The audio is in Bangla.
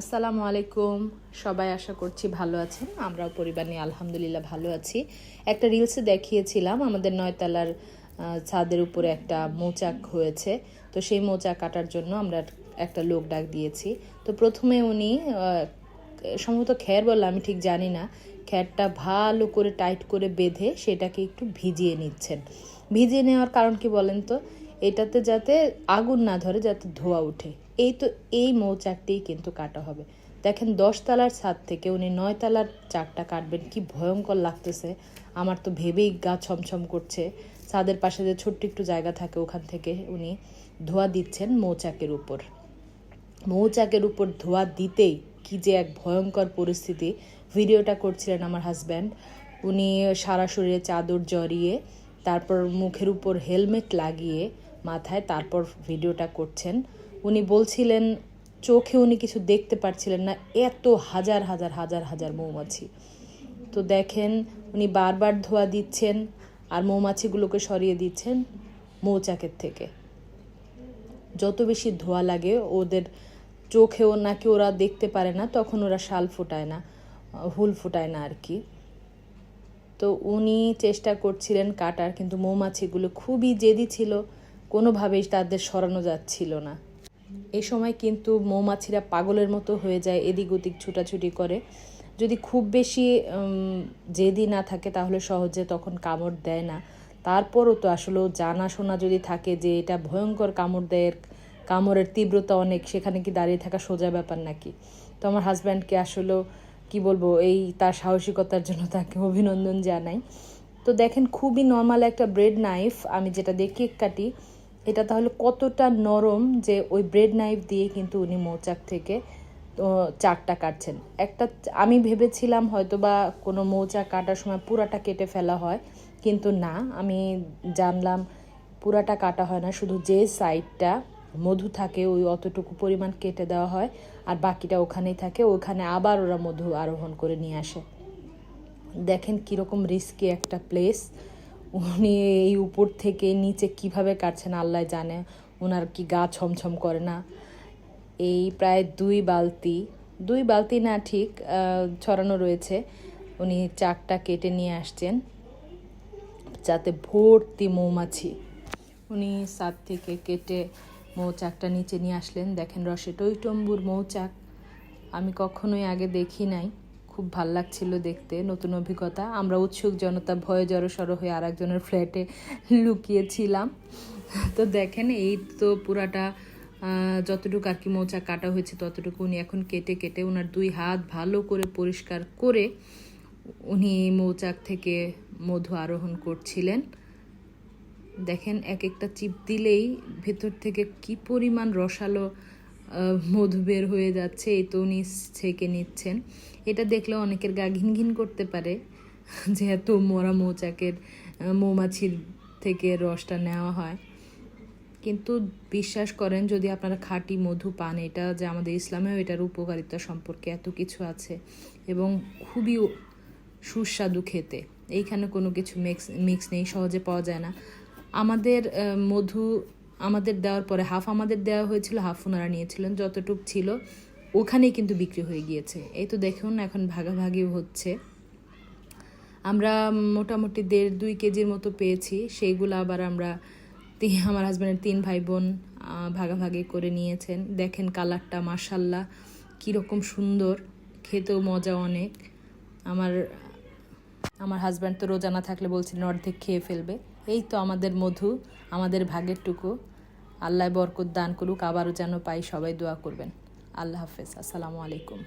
আসসালামু আলাইকুম। সবাই আশা করছি ভালো আছেন। আমরাও পরিবার নিয়ে আলহামদুলিল্লাহ ভালো আছি। একটা রিলসে দেখিয়েছিলাম, আমাদের নয়তলার ছাদের উপরে একটা মৌচাক হয়েছে। তো সেই মৌচাক কাটার জন্য আমরা একটা লোক ডাক দিয়েছি। তো প্রথমে উনি সম্ভবত খ্যার বলল, আমি ঠিক জানি না, খ্যারটা ভালো করে টাইট করে বেঁধে সেটাকে একটু ভিজিয়ে নিচ্ছেন। ভিজিয়ে নেওয়ার কারণ কি বলেন তো? এটাতে যাতে আগুন না ধরে, যাতে ধোয়া ওঠে। এই তো, এই মৌচাকটিই কিন্তু কাটা হবে। দেখেন দশতলার ছাদ থেকে উনি নয়তলার চাকটা কাটবেন, কি ভয়ঙ্কর লাগতেছে। আমার তো ভেবেই গা ছমছম করছে। ছাদের পাশে যে ছোট্ট একটু জায়গা থাকে, ওখান থেকে উনি ধোয়া দিচ্ছেন মৌচাকের উপর। মৌচাকের উপর ধোয়া দিতেই কি যে এক ভয়ঙ্কর পরিস্থিতি। ভিডিওটা করছিলেন আমার হাজব্যান্ড। উনি সারা শরীরে চাদর জড়িয়ে, তারপর মুখের উপর হেলমেট লাগিয়ে মাথায় তারপর ভিডিওটা করছেন। উনি বলছিলেন, চোখে উনি কিছু দেখতে পারছিলেন না, এত হাজার হাজার হাজার হাজার মৌমাছি। তো দেখেন, উনি বারবার ধোয়া দিচ্ছেন আর মৌমাছিগুলোকে সরিয়ে দিচ্ছেন মৌচাকের থেকে। যত বেশি ধোয়া লাগে, ওদের চোখেও নাকি ওরা দেখতে পারে না, তখন ওরা শাল ফোটায় না, হুল ফোটায় না আর কি। তো উনি চেষ্টা করছিলেন কাটার, কিন্তু মৌমাছিগুলো খুবই জেদি ছিল। কোনোভাবেই তাদের সরানো যাচ্ছিল না। এই সময় কিন্তু মৌমাছিরা পাগলের মতো হয়ে যায়, এদিক ওদিক ছুটাছুটি করে। যদি খুব বেশি জেদি না থাকে তাহলে সহজে তখন কামড় দেয় না। তারপরও তো আসলে জানাশোনা যদি থাকে যে এটা ভয়ঙ্কর কামড় দেয়ের কামড়ের তীব্রতা অনেক, সেখানে কি দাঁড়িয়ে থাকা সোজা ব্যাপার নাকি? তো আমার হাজব্যান্ডকে আসলেও কি বলব, এই তার সাহসিকতার জন্য তাকে অভিনন্দন জানাই। তো দেখেন, খুবই নর্মাল একটা ব্রেড নাইফ আমি যেটা কেক কাটি এটা তাহলে কতটা নরম যে ওই ব্রেড নাইফ দিয়ে কিন্তু উনি মৌচাক থেকে চারটা কাটছেন। একটা আমি ভেবেছিলাম হয়তো বা কোনো মৌচাক কাটার সময় পুরাটা কেটে ফেলা হয়, কিন্তু না, আমি জানলাম পুরাটা কাটা হয় না, শুধু যে সাইডটা মধু থাকে ওই অতটুকু পরিমাণ কেটে দেওয়া হয়, আর বাকিটা ওখানেই থাকে, ওখানে আবার ওরা মধু আরোহণ করে নিয়ে আসে। দেখেন কীরকম রিস্কি একটা প্লেস উনি এই উপর থেকে নিচে কীভাবে কাটছেন আল্লাহ জানে। ওনার কি গা ছমছম করে না। এই প্রায় দুই বালতি দুই বালতি না ঠিক ছড়ানো রয়েছে। উনি চাকটা কেটে নিয়ে আসছেন, যাতে ভর্তি মৌমাছি। উনি সাত থেকে কেটে মৌচাকটা নিচে নিয়ে আসলেন। দেখেন রসে টইটম্বুর মৌচাক আমি কখনোই আগে দেখি নাই। খুব ভালো লাগছিল দেখতে, নতুন অভিজ্ঞতা। আমরা উৎসুক, জনতা ভয়ে জড়সড় হয়ে আর একজনের ফ্ল্যাটে লুকিয়েছিলাম। তো দেখেন, এই তো পুরাটা যতটুকু আর কি মৌচাক কাটা হয়েছে ততটুকু উনি এখন কেটে কেটে ওনার দুই হাত ভালো করে পরিষ্কার করে উনি মৌচাক থেকে মধু আরোহণ করছিলেন। দেখেন, এক একটা চিপ দিলেই ভেতর থেকে কি পরিমাণ রসালো মধু বের হয়ে যাচ্ছে, এই তো উনি ছেঁকে নিচ্ছেন। এটা দেখলে অনেকের গা ঘিন ঘিন করতে পারে, যে যেহেতু মরা মৌচাকের মৌমাছির থেকে রসটা নেওয়া হয়। কিন্তু বিশ্বাস করেন, যদি আপনারা খাঁটি মধু পান, এটা যে আমাদের ইসলামেও এটার উপকারিতা সম্পর্কে এত কিছু আছে। এবং খুবই সুস্বাদু খেতে। এইখানে কোনো কিছু মিক্স মিক্স নেই, সহজে পাওয়া যায় না। আমাদের মধু আমাদের দেওয়ার পরে হাফ আমাদের দেওয়া হয়েছিল, হাফ ওনারা নিয়েছিলেন, যতটুক ছিল ওখানেই কিন্তু বিক্রি হয়ে গিয়েছে। এই তো দেখুন এখন ভাগাভাগি হচ্ছে। আমরা মোটামুটি দেড় দুই কেজির মতো পেয়েছি, সেইগুলো আবার আমরা আমার হাজব্যান্ডের তিন ভাই বোন ভাগাভাগি করে নিয়েছেন। দেখেন কালারটা মাসাল্লাহ কীরকম সুন্দর, খেতেও মজা অনেক। আমার আমার হাজব্যান্ড তো রোজা না থাকলে বলছিলেন অর্ধেক খেয়ে ফেলবে। এই তো আমাদের মধু, আমাদের ভাগের টুকু। আল্লাহ বরকত দান করুক, আবারও যেন পাই সবাই দোয়া করবেন। আল্লাহ হাফেজ, আসসালামু আলাইকুম।